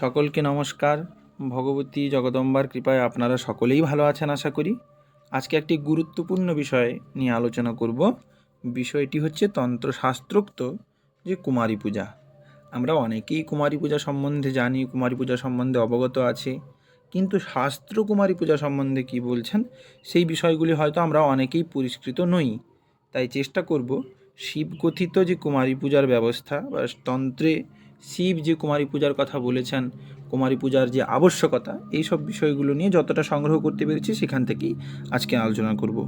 সকলকে নমস্কার। ভগবতী জগদম্বার কৃপায় আপনারা সকলেই ভালো আছেন আশা করি। আজকে একটি গুরুত্বপূর্ণ বিষয় নিয়ে আলোচনা করব। বিষয়টি হচ্ছে তন্ত্রশাস্ত্রোক্ত যে কুমারী পূজা। আমরা অনেকেই কুমারী পূজা সম্বন্ধে জানি, কুমারী পূজা সম্বন্ধে অবগত আছে। কিন্তু শাস্ত্র কুমারী পূজা সম্বন্ধে কি বলছেন, সেই বিষয়গুলি হয়তো আমরা অনেকেই পরিষ্কৃত নই। তাই চেষ্টা করব শিবকথিত যে কুমারী পূজার ব্যবস্থা বা তন্ত্রে শিব যে কুমারী পূজার কথা বলেছেন, কুমারী পূজার যে আবশ্যকতা, এই সব বিষয়গুলো নিয়ে যতটা সংগ্রহ করতে পেরেছি সেখান থেকেই আজকে আলোচনা করব।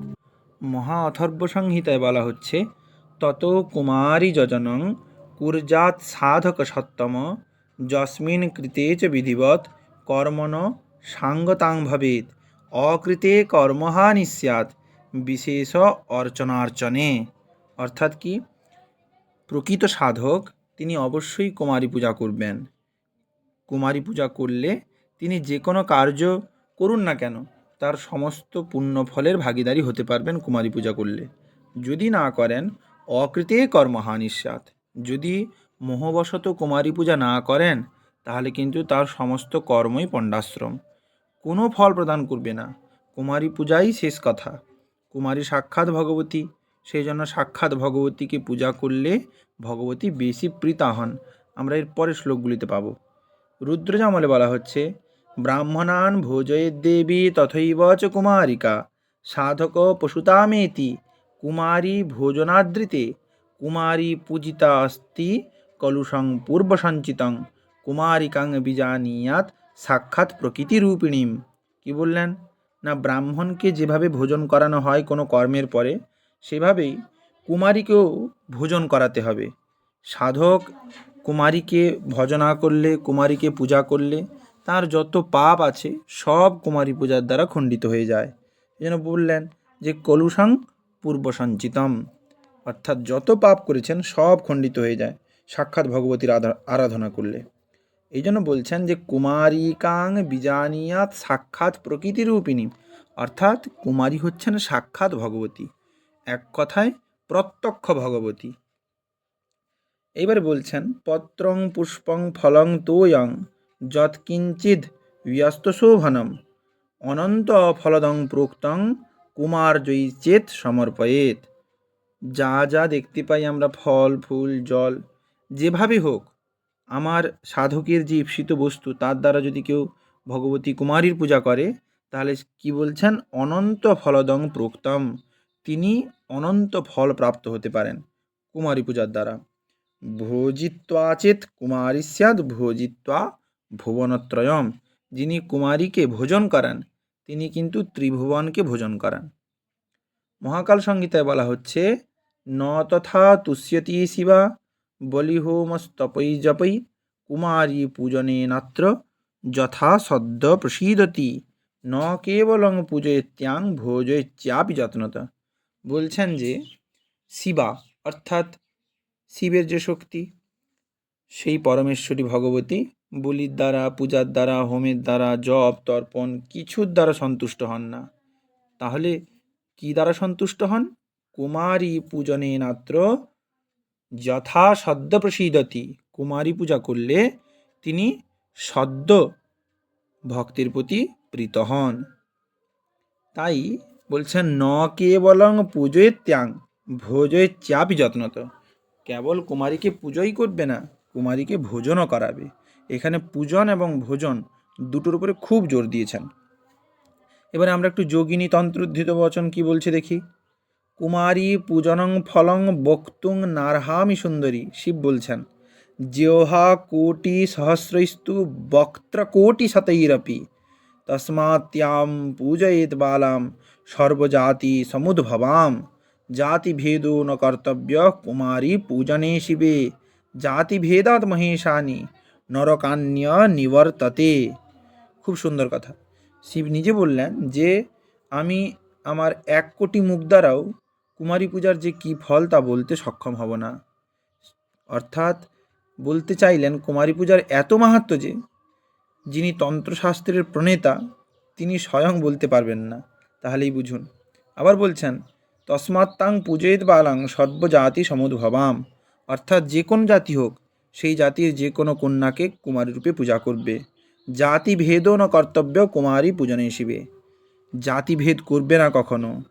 মহা অথর্ব সংহিতায় বলা হচ্ছে, তত কুমারী যজনং কুর্জাত সাধক সত্তম, যস্মিন কৃতে চ বিধিবৎ কর্মণ সাঙ্গতাং ভবেত অকৃতে কর্মহানি স্যাৎ বিশেষ অর্চনার্চনে। অর্থাৎ কি? প্রকৃত সাধক তিনি অবশ্যই কুমারী পূজা করবেন। কুমারী পূজা করলে তিনি যে কোনো কার্য করুন না কেন, তার সমস্ত পুণ্য ফলের ভাগীদারি হতে পারবেন কুমারী পূজা করলে। যদি না করেন, অকৃতে কর্মহানিস্যাত যদি মোহবশত কুমারী পূজা না করেন, তাহলে কিন্তু তার সমস্ত কর্মই পণ্ডাশ্রম। কোনো ফল প্রদান করবে না। কুমারী পূজাই শেষ কথা। কুমারী সাক্ষাৎ ভগবতী। সেই জন্য সাক্ষাৎ ভগবতীকে পূজা করলে ভগবতী বেশি প্রীতা হন। আমরা এর পরের শ্লোকগুলিতে পাব। রুদ্রজামলে বলা হচ্ছে, ব্রাহ্মণান ভোজয়ের দেবী তথৈব চ কুমারিকা, সাধক পশুতামেতি, কুমারী ভোজনাদৃতে কুমারী পূজিতা অস্তি কলুষং পূর্বসঞ্চিতং, কুমারিকাং বিজানিয়াত সাক্ষাৎ প্রকৃতিরূপিণীম। কি বললেন? না, ব্রাহ্মণকে যেভাবে ভোজন করানো হয় কোনো কর্মের পরে সেভাবেই কুমারীকেও ভোজন করাতে হবে। সাধক কুমারীকে ভজনা করলে, কুমারীকে পূজা করলে তার যত পাপ আছে সব কুমারী পূজার দ্বারা খণ্ডিত হয়ে যায়। জন্য বললেন যে, কলুষাং পূর্ব সঞ্চিতম অর্থাৎ যত পাপ করেছেন সব খণ্ডিত হয়ে যায়, সাক্ষাৎ ভগবতীর আরাধনা করলে। এই জন্য বলছেন যে, কুমারিকাং বিজানিয়াত সাক্ষাৎ প্রকৃতিরূপিণী। অর্থাৎ কুমারী হচ্ছেন সাক্ষাৎ ভগবতী। এক কথায় প্রত্যক্ষ ভগবতী। এবার বলছেন, পত্রং পুষ্পং ফলং তোয়ং যৎকিঞ্চিদ ব্যস্ত শোভনম অনন্ত ফলদং প্রোক্তং কুমার জয়ী চেত সমর্পয়েত। যা যা দেখতে পাই আমরা, ফল, ফুল, জল, যেভাবে হোক, আমার সাধকের যে ঈপ্সিত বস্তু, তার দ্বারা যদি কেউ ভগবতী কুমারীর পূজা করে, তাহলে কি বলছেন? অনন্ত ফলদং প্রোক্তম তিনি অনন্ত ফল প্রাপ্ত হতে পারেন কুমারী পূজার দ্বারা। ভোজিত্বা চেত কুমারী স্যাদ, ভোজিত্বা ভুবনত্রয়ম। যিনি কুমারীকে ভোজন করান, তিনি কিন্তু ত্রিভুবনকে ভোজন করান। মহাকাল সংহিতায় বলা হচ্ছে, ন তথা তুষ্যতি শিবা, বলিহোমস্তপৈ জপৈ, কুমারী পূজনে নাত্র, যথা সদ্য প্রসীদতি। ন কেবলং পূজয়ত্যাং ভোজয়চ্যাপি যত্নতা। বলছেন যে শিবা, অর্থাৎ শিবের যে শক্তি, সেই পরমেশ্বরী ভগবতী বলির দ্বারা, পূজার দ্বারা, হোমের দ্বারা, জপ, তর্পণ কিছুর দ্বারা সন্তুষ্ট হন না। তাহলে কি দ্বারা সন্তুষ্ট হন? কুমারী পূজনে নাত্র যথা সদ্য প্রসীদতি। কুমারী পূজা করলে তিনি সদ্য ভক্তের প্রতি প্রীত হন। তাই বলছেন, ন কেবলং পুজোয় ত্যাং, ভোজয়ে চাপি যত্নত। কেবল কুমারীকে পুজোই করবে না, কুমারীকে ভোজনও করাবে। এখানে পূজন এবং ভোজন দুটোর উপরে খুব জোর দিয়েছেন। এবারে আমরা একটু যোগিনী তন্ত্রোদ্ধৃত বচন কি বলছে দেখি। কুমারী পূজনং ফলং বক্তুং নারহামি সুন্দরী, শিব বলছেন জিহ্বা কোটি সহস্রস্তু বক্ত্র কোটি শতৈরপি তস্মাত্যাম পূজয়েত বালাম সর্বজাতি সমুদ্ভবাম। জাতিভেদো ন কর্তব্য কুমারী পূজনে শিবে। জাতিভেদাত মহেশানি নরকান্য নিবর্ততে। খুব সুন্দর কথা। শিব নিজে বললেন যে, আমি আমার এক কোটি মুখ দ্বারাও কুমারী পূজার যে কী ফল তা বলতে সক্ষম হব না। অর্থাৎ বলতে চাইলেন কুমারী পূজার এত মাহাত্ম্য যে, যিনি তন্ত্রশাস্ত্রের প্রণেতা, তিনি স্বয়ং বলতে পারবেন না। তাহলেই বুঝুন। আবার বলছেন তস্মাত্তাং পূজয়েত বালাং সর্বজাতি সমুদ্ভবাম। অর্থাৎ যে কোন জাতি হোক, সেই জাতির যে কোনো কন্যাকে কুমারী রূপে পূজা করবে। জাতি ভেদ ন কর্তব্য কুমারী পূজনে শিবে। জাতিভেদ করবে না কখনো।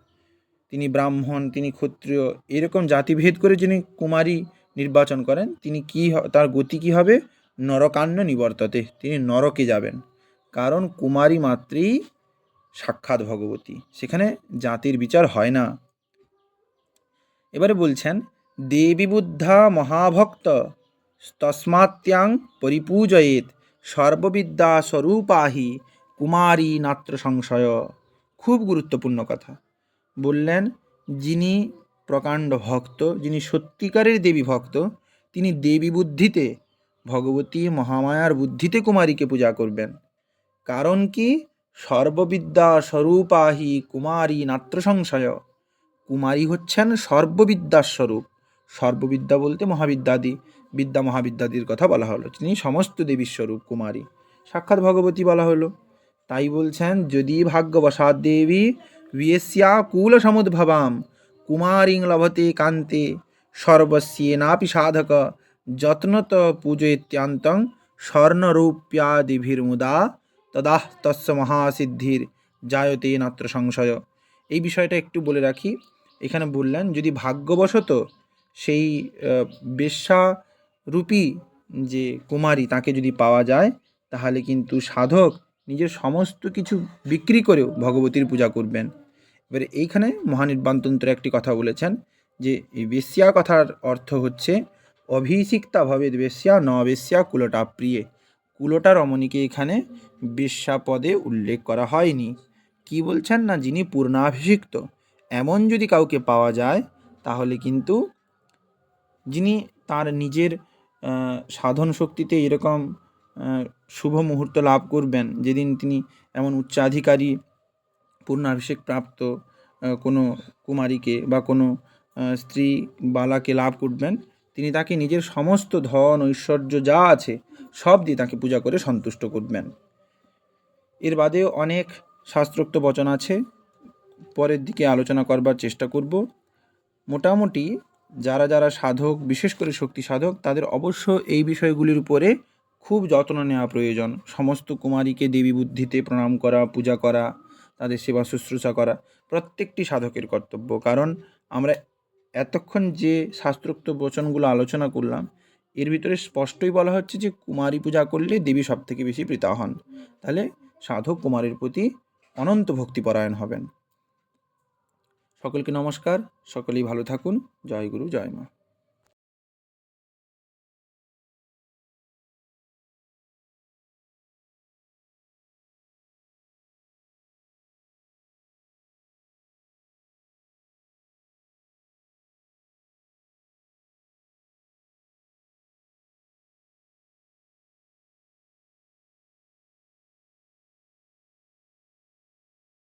তিনি ব্রাহ্মণ, তিনি ক্ষত্রিয়, এরকম জাতিভেদ করে যিনি কুমারী নির্বাচন করেন, তিনি কি তার গতি কি হবে? নরকান্য নিবর্ততে, তিনি নরকে যাবেন। কারণ কুমারী মাত্রেই সাক্ষাৎ ভগবতী। সেখানে জাতির বিচার হয় না। এবারে বলছেন, দেবী বুদ্ধা মহাভক্ত, তস্মাত্যাং পরিপূজয়েত সর্ববিদ্যা স্বরূপাহি কুমারী নাত্র সংশয়। খুব গুরুত্বপূর্ণ কথা। বললেন, যিনি প্রকাণ্ড ভক্ত, যিনি সত্যিকারের দেবী ভক্ত, তিনি দেবী বুদ্ধিতে, ভগবতী মহামায়ার বুদ্ধিতে কুমারীকে পূজা করবেন। কারণ কি? সর্ববিদ্যা স্বরূপাহি কুমারী নাত্র সংশয় কুমারী হচ্ছেন সর্ববিদ্যার স্বরূপ সর্ববিদ্যা বলতে মহাবিদ্যাদি। বিদ্যা মহাবিদ্যাদির কথা বলা হলো। তিনি সমস্ত দেবীর স্বরূপ কুমারী। সাক্ষাৎ ভগবতী বলা হলো। তাই বলছেন, যদি ভাগ্যবসাদ দেবী বিয়েস্যা কুল সমুদ্ভবাম কুমারিং লভতে কান্তে সর্বস্যেনাপি সাধক, যত্নত পূজয়ত্যান্তং স্বর্ণরূপ্যাদিভির্মুদা তদা তস্য মহাসিদ্ধির জায়তে নাত্র সংশয়। এই বিষয়টা একটু বলে রাখি। এখানে বললেন, যদি ভাগ্যবশত সেই বেশ্যা-রূপী যে কুমারী তাকে যদি পাওয়া যায়, তাহলে কিন্তু সাধক নিজের সমস্ত কিছু বিক্রি করেও ভগবতীর পূজা করবেন। এবারে এইখানে মহানির্বাণতন্ত্র একটি কথা বলেছেন যে, এই বেশ্যা কথার অর্থ হচ্ছে, অভিষিক্তা ভবেদ বেশ্যা ন বেশ্যা কুলটা প্রিয়ে। কুলটা রমণীকে এখানে বিশ্বাপদে উল্লেখ করা হয়নি। কি বলছেন না যিনি পূর্ণাভিষিক্ত? এমন যদি কাউকে পাওয়া যায়, তাহলে কিন্তু যিনি তার নিজের সাধন শক্তিতে এরকম শুভ মুহূর্ত লাভ করবেন, যেদিন তিনি এমন উচ্চাধিকারী, পূর্ণাভিষেক প্রাপ্ত কোনো কুমারীকে বা কোনো স্ত্রী বালাকে লাভ করবেন, তিনি তাকে নিজের সমস্ত ধন, ঐশ্বর্য যা আছে সব দিয়ে তাকে পূজা করে সন্তুষ্ট করবেন। এর বাদেও অনেক শাস্ত্রোক্ত বচন আছে। পরের দিকে আলোচনা করবার চেষ্টা করব। মোটামুটি যারা যারা সাধক, বিশেষ করে শক্তি সাধক, তাদের অবশ্য এই বিষয়গুলির উপরে খুব যত্ন নেওয়া প্রয়োজন। সমস্ত কুমারীকে দেবী বুদ্ধিতে প্রণাম করা, পূজা করা, তাদের সেবা শুশ্রূষা করা প্রত্যেকটি সাধকের কর্তব্য। কারণ আমরা এতক্ষণ যে শাস্ত্রোক্ত বচনগুলো আলোচনা করলাম এর ভিতরে স্পষ্টই বলা হচ্ছে যে কুমারী পূজা করলে দেবী সব থেকে বেশি প্রীতা হন। তাহলে সাধক কুমারের প্রতি অনন্ত ভক্তিপরায়ণ হবেন। সকলকে নমস্কার, সকলেই ভালো থাকুন। জয় গুরু, জয় মা।